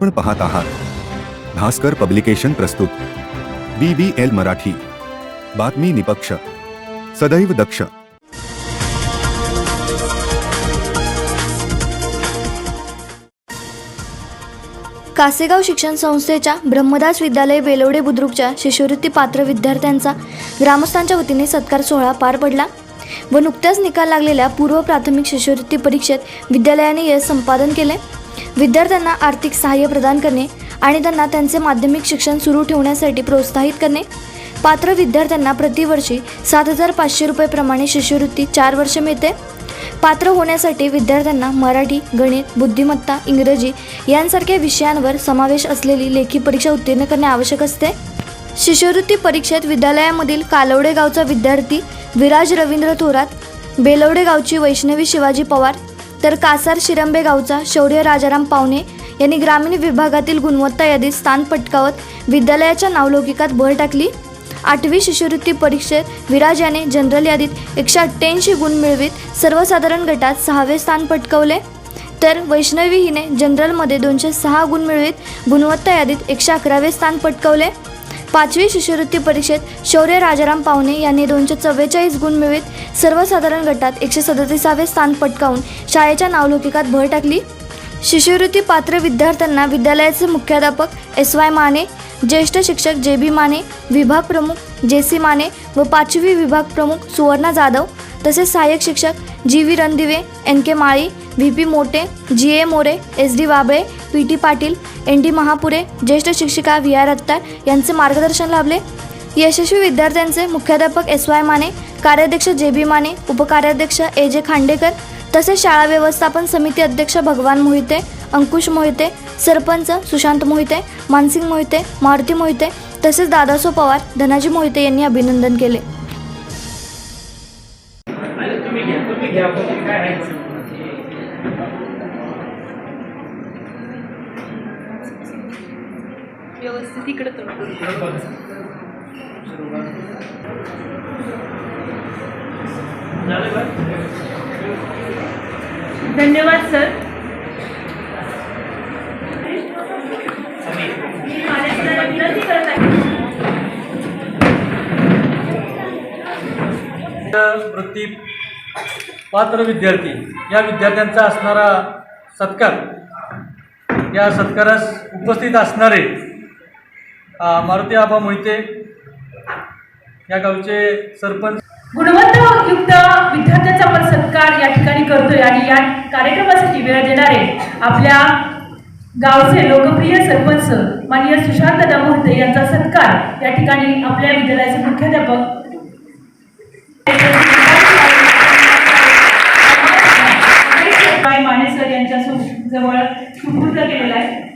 आपण पाहत आहात. भास्कर पब्लिकेशन प्रस्तुत. B B L Marathi. बातमी निपक्ष. सदैव दक्ष. कासेगाव शिक्षण संस्थेच्या ब्रह्मदास विद्यालय बेलवडे बुद्रुकच्या शिष्यवृत्ती पात्र विद्यार्थ्यांचा ग्रामस्थांच्या वतीने सत्कार सोहळा पार पडला व नुकत्याच निकाल लागलेल्या पूर्व प्राथमिक शिष्यवृत्ती परीक्षेत विद्यालयाने यश संपादन केले. विद्यार्थ्यांना आर्थिक सहाय्य प्रदान करणे आणि त्यांना त्यांचे माध्यमिक शिक्षण सुरू ठेवण्यासाठी प्रोत्साहित करणे. पात्र विद्यार्थ्यांना प्रतिवर्षी सात हजार पाचशे रुपयेप्रमाणे शिष्यवृत्ती चार वर्ष मिळते. पात्र होण्यासाठी विद्यार्थ्यांना मराठी गणित बुद्धिमत्ता इंग्रजी यांसारख्या विषयांवर समावेश असलेली लेखी परीक्षा उत्तीर्ण करणे आवश्यक असते. शिष्यवृत्ती परीक्षेत विद्यालयामधील कालवडे गावचा विद्यार्थी विराज रवींद्र थोरात बेलवडे गावची वैष्णवी शिवाजी पवार तर कासार शिरंबे गावचा शौर्य राजाराम पावणे यांनी ग्रामीण विभागातील गुणवत्ता यादीत स्थान पटकावत विद्यालयाच्या नावलौकिकात भर टाकली. आठवी शिष्यवृत्ती परीक्षेत विराज याने जनरल यादीत एकशे अठ्ठ्याऐंशी गुण मिळवीत सर्वसाधारण गटात सहावे स्थान पटकवले. तर वैष्णवी हिने जनरलमध्ये दोनशे सहा गुण मिळवीत गुणवत्ता यादीत एकशे अकरावे स्थान पटकवले. पाचवी शिष्यवृत्ती परीक्षेत शौर्य राजाराम पावणे यांनी दोनशे चव्वेचाळीस गुण मिळवित सर्वसाधारण गटात एकशे सदतीसावे स्थान पटकावून शाळेच्या नावलौकिकात भर टाकली. शिष्यवृत्ती पात्र विद्यार्थ्यांना विद्यालयाचे मुख्याध्यापक एस वाय माने ज्येष्ठ शिक्षक जे बी माने विभाग प्रमुख जे सी माने व पाचवी विभाग प्रमुख सुवर्णा जाधव तसेच सहाय्यक शिक्षक G V Randive N K Mali V P Mote G A More S D Wable P T Patil N D Mahapure ज्येष्ठ शिक्षिका व्ही आर अत्तार यांचे मार्गदर्शन लाभले. यशस्वी विद्यार्थ्यांचे मुख्याध्यापक एस वाय माने कार्याध्यक्ष जे बी माने उपकार्याध्यक्ष ए जे खांडेकर तसेच शाळा व्यवस्थापन समिती अध्यक्ष भगवान मोहिते अंकुश मोहिते सरपंच सुशांत मोहिते मानसिंग मोहिते मारुती मोहिते तसेच दादासो पवार धनाजी मोहिते यांनी अभिनंदन केले. धन्यवाद सर. विनंती करत आहे वृत्ती पात्र विद्यार्थी या विद्यार्थ्यांचा असणारा सत्कार या सत्कारास उपस्थित असणारे मारुती आबा मोहिते या गावचे सरपंच उपयुक्त विद्यार्थ्यांचा आपण सत्कार या ठिकाणी करतोय आणि या कार्यक्रमासाठी वेळ देणारे आपल्या गावचे लोकप्रिय सरपंच माननीय सुशांत दामोहते यांचा सत्कार या ठिकाणी आपल्या विद्यालयाचे मुख्याध्यापक माने सर यांच्या जवळ सुपूर्द केलेला आहे.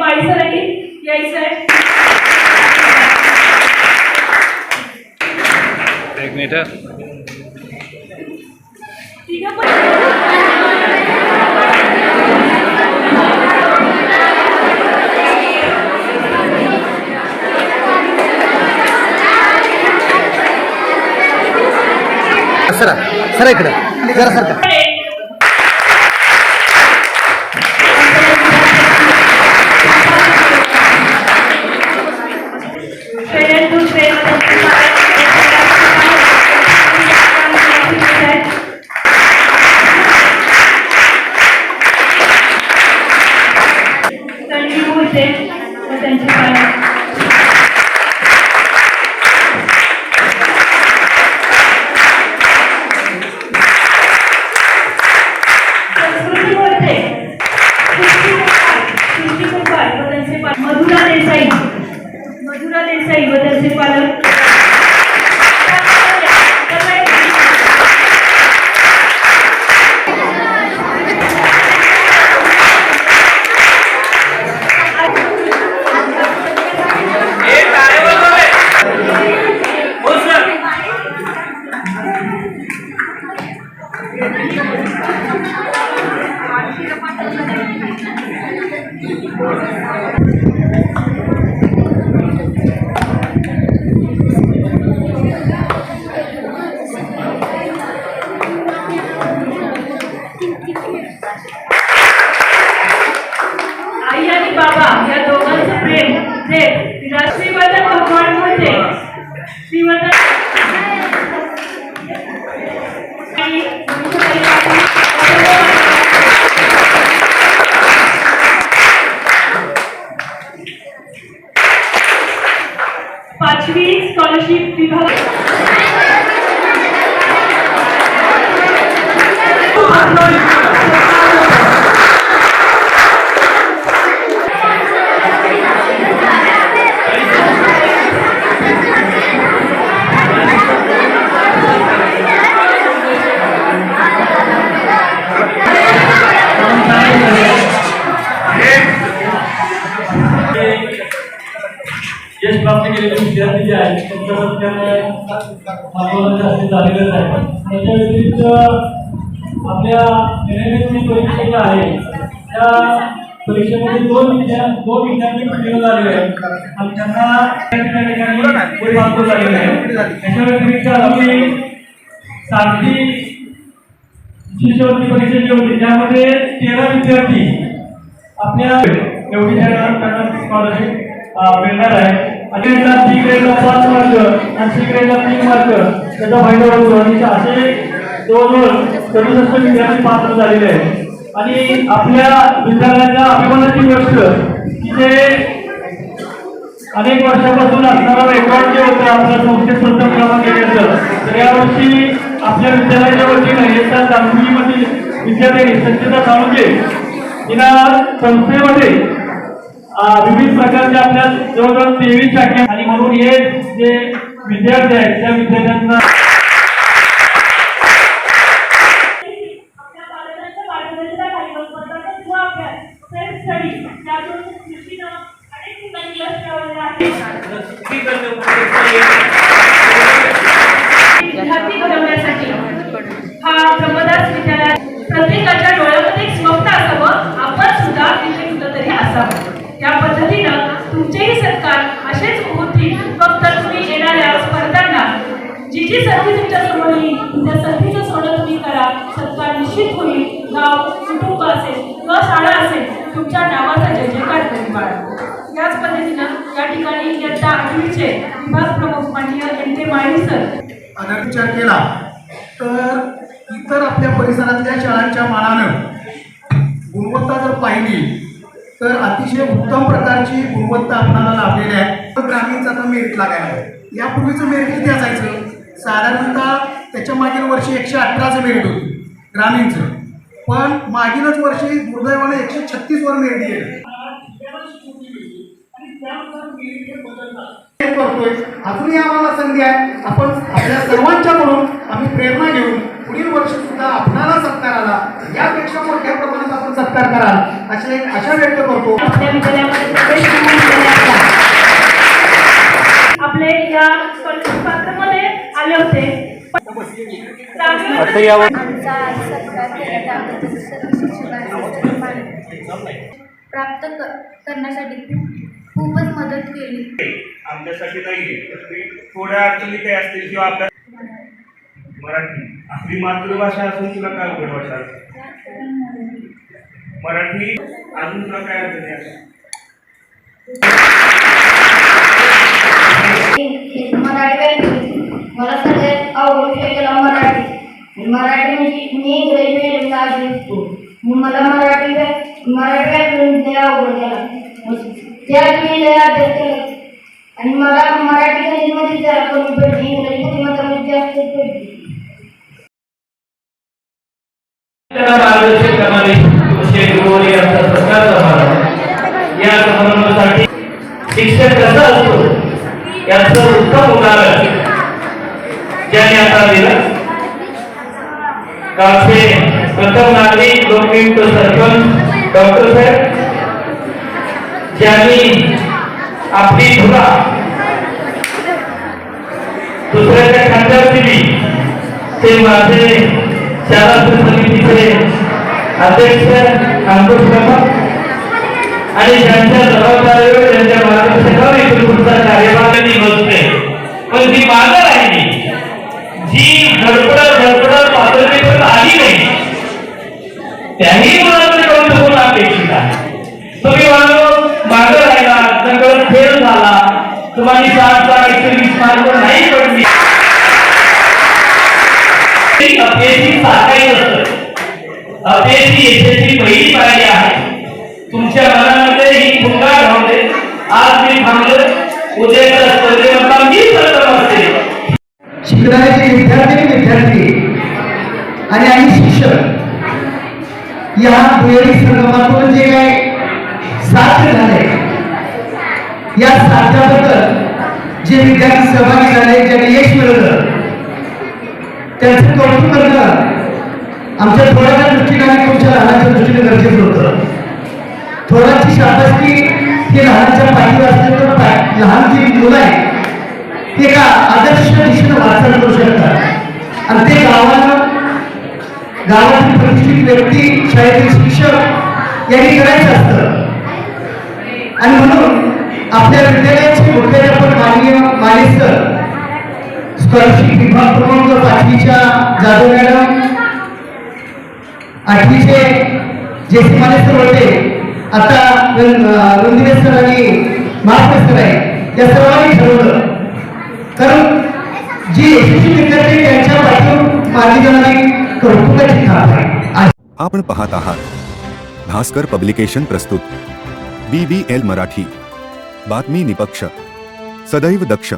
ठिकाणी एन के माळी सरांनी यायचं आहे एक मीटर तिघं पण सरा सरा इकडं. जरा सरका व त्यांचे आणि मागवलं जास्त झालेलंच आहे त्याच्या व्यतिरिक्त आपल्या एनएमएससी परीक्षा ज्या आहे त्या परीक्षेमध्ये दोन विद्या दोन विद्यार्थी उत्तीर्ण झालेले आहेत. आणि त्यांना त्या ठिकाणी पुढे प्राप्त झालेले आहे त्याच्या व्यतिरिक्त आपली सारथी शिष्यवृत्ती परीक्षा जी होती त्यामध्ये तेरा विद्यार्थी आपल्या एवढी त्यांना स्कॉलरशिप मिळणार आहे आणि त्यांना बी ग्रेडला पाच मार्क आणि सी ग्रेडला तीन मार्क त्याचा फायदा होतो आणि असे जवळजवळ सदुसष्ट विद्यार्थी पात्र झालेले आहेत. आणि आपल्या विद्यालयाच्या अभिमानाची गोष्ट की ते अनेक वर्षापासून असणारा रेकॉर्ड जे होतं आपल्या संस्थेत प्रथम क्रमांक येण्याचं तर यावर्षी आपल्या विद्यालयाच्या वतीनं इयत्ता दहावीमधील विद्यार्थ्यांनी सत्यता साळुंके तिला संस्थेमध्ये विविध प्रकारचे आपल्या जवळजवळ तेवीस शाखे आणि म्हणून हे जे विद्यार्थी आहेत त्या विद्यार्थ्यांना आपल्या पालकांच्या मार्गदर्शनाखाली व स्वतःचा पूर्वाभ्यास, self study, त्यातून दृष्टीनं अनेक ठिकाणी यश मिळवलेलं आहे. विद्यार्थी घडवण्यासाठी हा ब्रह्मदास विद्यालय प्रत्येकाच्या डोळ्यामध्ये एक स्वप्न असावं आपण सुद्धा तिथे कुठंतरी असावं त्या पद्धतीनं तुमचेही सत्कार असेच होतील फक्त तुम्ही येणाऱ्या स्पर्धांना जी जी संधी तुमच्यासमोर येईल त्या संधीचं सोनं तुम्ही करा सत्कार निश्चित होईल गाव कुटुंब असेल किंवा शाळा असेल तुमच्या नावाचा जय जयकार करून बाळा याच पद्धतीनं या ठिकाणी इयत्ता आठवीचे विभाग प्रमुख माननीय एन के माळी सर. आधार विचार केला तर इतर आपल्या परिसरातल्या शाळांच्या मानानं गुणवत्ता जर पाहिली तर अतिशय उत्तम प्रकारची गुणवत्ता आपल्याला लाभलेली आहे. तर ग्रामीणचा तर मेरिट लागायला आहे. यापूर्वीचं मेरिट किती असायचं? साधारणतः त्याच्या मागील वर्षी एकशे अठराचं मेरिट होतं ग्रामीणचं. पण मागीलच वर्षी दुर्दैवाने एकशे छत्तीस वर मिळते करतोय. अजूनही आम्हाला संधी आहे. आपण आपल्या सर्वांच्याकडून आम्ही प्रेरणा घेऊन पुढील वर्षी सुद्धा आपणाला सत्काराला यापेक्षा मोठ्या प्रमाणात आपण सत्कार कराल असे आशा व्यक्त करतो. आपले या स्कॉलरशिप आले होते. प्राप्त करण्यासाठी खूपच मदत केली. आमच्यासाठी नाही थोड्या अडचणी काही असतील किंवा आपल्या मराठी आपली मातृभाषा असून तुला काय अवघड वाटतात मराठी अजून तुला काय अडचणी असतात मराठी मला सगळ्यात आवडत विषय मराठी. मराठी म्हणजे मी इंग्रजी आधी होतो मला मराठी मराठी व्याकरण लय आवड त्यात मी लय अभ्यास केला. आणि मला मराठी गणितमध्ये जरा कमी पडली. इंग्रजी जास्त पडली. मार्गदर्शन करणारे यांचा सत्कार समारंभ. या समारंभासाठी शिक्षक कसा असतो? याचं उत्तम उदाहरण ज्यांनी आता दिलं. गावचे प्रथम नागरिक लोकनियुक्त सरपंच डॉक्टर साहेब ज्यांनी आपली धुरा दुसऱ्याच्या खांद्यावर दिली ते माझे शाळा समितीचे अध्यक्ष अंकुश शर्मा आणि ज्यांच्या जबाबदारीवर त्यांच्या मार्गदर्शनावर इथून पुढचा कार्यभाग त्यांनी बसते पण ती मागं आहे. अपयशी सारखाही असतं अपयशी यशस्वी पहिली पाहिली आहे. तुमच्या मनामध्ये ही भुंगा घावते आज मी थांबलो उद्याच्या स्पर्धेमधला मी प्रथम असते शिकणारे विद्यार्थी विद्यार्थी आणि आई शिक्षक या दुहेरी संगमातून जे काय साध्य झाले या साध्याबद्दल जे विद्यार्थी सहभागी झाले ज्यांनी यश मिळवलं त्यांचं कौतुक करणं आमच्या थोड्याच्या दृष्टीने आणि तुमच्या लहानाच्या दृष्टीने गरजेचं होतं. थोडाची शाबासकी ते लहानाच्या पाठीवर असते तर लहान जी मुलं आहे ते एका आदर्श दिशेनं वाटचाल करू शकतात. आणि ते गावानं गावातील प्रतिष्ठित व्यक्ती शाळेतील शिक्षक यांनी करायचं असतं. आणि म्हणून आपल्या विद्यालयाचे मुख्याध्यापक माननीय माने सर स्कॉलरशिप विभाग क्रमांक पाचवीच्या जाधव मॅडम आठवीचे जे सी माने सर होते आता रणदिवे सर आणि महात्मे सर आहे त्या सर्वांनी ठरवलं. कारण जी यशस्वी विद्यार्थी त्यांच्या पाठवून मानली जाणारी कौतुकाची थाप आहे. आपण पाहत आहात. भास्कर पब्लिकेशन प्रस्तुत. B B L Marathi. बातमी निपक्ष. सदैव दक्ष.